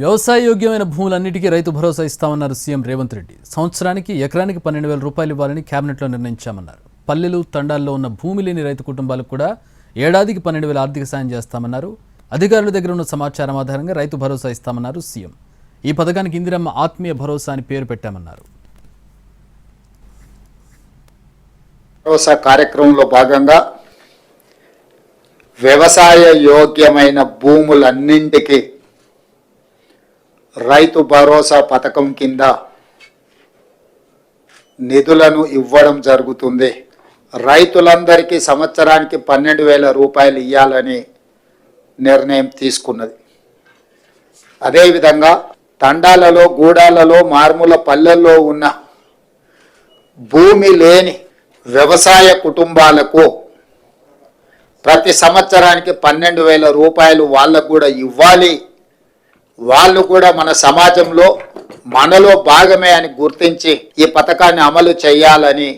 వ్యవసాయ యోగ్యమైన భూములన్నిటికీ రైతు భరోసా ఇస్తామన్నారు సీఎం రేవంత్ రెడ్డి. సంవత్సరానికి ఎకరానికి పన్నెండు వేల రూపాయలు ఇవ్వాలని కేబినెట్లో నిర్ణయించామన్నారు. పల్లెలు తండాల్లో ఉన్న భూమి లేని రైతు కుటుంబాలకు కూడా ఏడాదికి పన్నెండు వేల ఆర్థిక సాయం చేస్తామన్నారు. అధికారుల దగ్గర ఉన్న సమాచారం ఆధారంగా రైతు భరోసా ఇస్తామన్నారు సీఎం. ఈ పథకానికి ఇందిరమ్మ ఆత్మీయ భరోసా అని పేరు పెట్టామన్నారు. భరోసా కార్యక్రమంలో భాగంగా వ్యవసాయ యోగ్యమైన భూములన్నింటికి రైతు భరోసా పథకం కింద నిధులను ఇవ్వడం జరుగుతుంది. రైతులందరికీ సంవత్సరానికి పన్నెండు వేల రూపాయలు ఇవ్వాలని నిర్ణయం తీసుకున్నది. అదేవిధంగా తండాలలో గూడాలలో మారుమూల పల్లెల్లో ఉన్న భూమి లేని వ్యవసాయ కుటుంబాలకు ప్రతి సంవత్సరానికి పన్నెండు వేల రూపాయలు వాళ్ళకు కూడా ఇవ్వాలి. వాళ్ళు కూడా మన సమాజంలో మనలో భాగమే అని గుర్తించి ఈ పథకాన్ని అమలు చేయాలని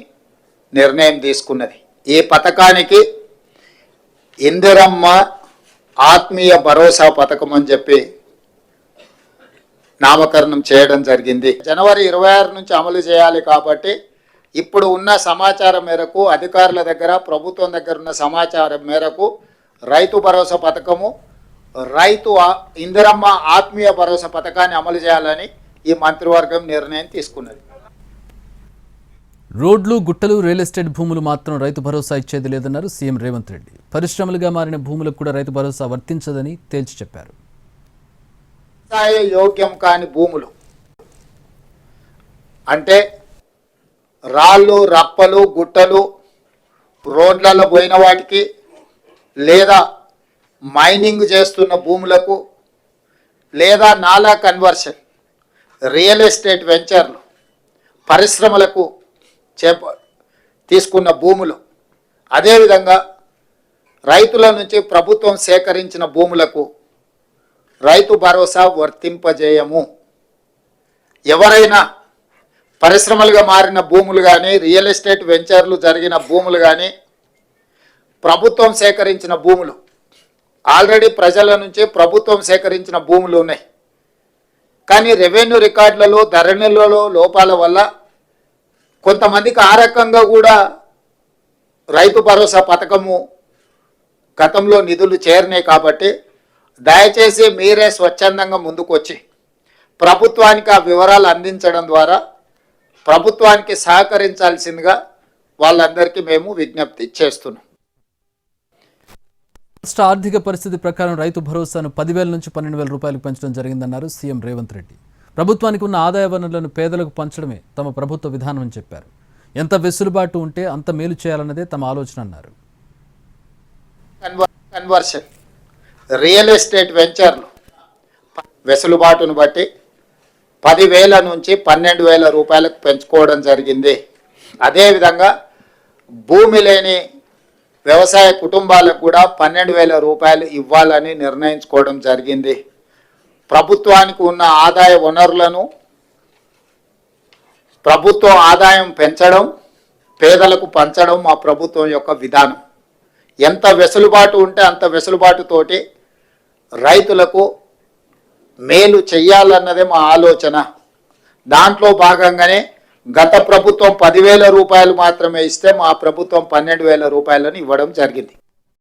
నిర్ణయం తీసుకున్నది. ఈ పథకానికి ఇందిరమ్మ ఆత్మీయ భరోసా పథకం అని చెప్పి నామకరణం చేయడం జరిగింది. జనవరి ఇరవై ఆరు నుంచి అమలు చేయాలి కాబట్టి ఇప్పుడు ఉన్న సమాచారం మేరకు అధికారుల దగ్గర ప్రభుత్వం దగ్గర ఉన్న సమాచారం మేరకు రైతు భరోసా పథకము రైతు ఇందిరమ్మ ఆత్మీయ భరోసా పథకాన్ని అమలు చేయాలని ఈ మంత్రివర్గం నిర్ణయం తీసుకున్నది. రోడ్లు గుట్టలు రియల్ ఎస్టేట్ భూములు మాత్రం రైతు భరోసా ఇచ్చేది లేదన్నారు సీఎం రేవంత్ రెడ్డి. పరిశ్రమలుగా మారిన భూములకు కూడా రైతు భరోసా వర్తించదని తేల్చి చెప్పారు. వ్యవసాయ యోగ్యం కాని భూములు అంటే రాళ్ళు రప్పలు గుట్టలు రోడ్లలో పోయిన వాటికి లేదా మైనింగ్ చేస్తున్న భూములకు లేదా నాలా కన్వర్షన్ రియల్ ఎస్టేట్ వెంచర్లు పరిశ్రమలకు చేప తీసుకున్న భూములు. అదేవిధంగా రైతుల నుంచి ప్రభుత్వం సేకరించిన భూములకు రైతు భరోసా వర్తింపజేయము. ఎవరైనా పరిశ్రమలుగా మారిన భూములు కానీ రియల్ ఎస్టేట్ వెంచర్లు జరిగిన భూములు కానీ ప్రభుత్వం సేకరించిన భూములు ఆల్రెడీ ప్రజల నుంచి ప్రభుత్వం సేకరించిన భూములు ఉన్నాయి. కానీ రెవెన్యూ రికార్డులలో ధరణిలలో లోపాల వల్ల కొంతమందికి ఆ రకంగా కూడా రైతు భరోసా పథకము గతంలో నిధులు చేరినాయి కాబట్టి దయచేసి మీరే స్వచ్ఛందంగా ముందుకొచ్చి ప్రభుత్వానికి ఆ వివరాలు అందించడం ద్వారా ప్రభుత్వానికి సహకరించాల్సిందిగా వాళ్ళందరికీ మేము విజ్ఞప్తి చేస్తున్నాం. రాష్ట్ర ఆర్థిక పరిస్థితి ప్రకారం రైతు భరోసాను పదివేల నుంచి పన్నెండు వేల రూపాయలకు పెంచడం జరిగిందన్నారు సీఎం రేవంత్ రెడ్డి. ప్రభుత్వానికి ఉన్న ఆదాయ వనరులను పేదలకు పంచడమే తమ ప్రభుత్వ విధానం అని చెప్పారు. ఎంత వెసులుబాటు ఉంటే అంత మేలు చేయాలన్నదే తమ ఆలోచన అన్నారు. కన్వర్షన్. రియల్ ఎస్టేట్ వెంచర్లు వెసులుబాటును బట్టి పదివేల నుంచి పన్నెండు వేల రూపాయలకు పెంచుకోవడం జరిగింది. అదేవిధంగా భూమి లేని వ్యవసాయ కుటుంబాలకు కూడా పన్నెండు వేల రూపాయలు ఇవ్వాలని నిర్ణయించుకోవడం జరిగింది. ప్రభుత్వానికి ఉన్న ఆదాయ వనరులను ప్రభుత్వ ఆదాయం పెంచడం పేదలకు పంచడం మా ప్రభుత్వం యొక్క విధానం. ఎంత వెసులుబాటు ఉంటే అంత వెసులుబాటుతోటి రైతులకు మేలు చెయ్యాలన్నదే మా ఆలోచన. దాంట్లో భాగంగానే గత ప్రభుత్వం పదివేల రూపాయలు మాత్రమే ఇస్తే మా ప్రభుత్వం పన్నెండు వేల రూపాయలను ఇవ్వడం జరిగింది.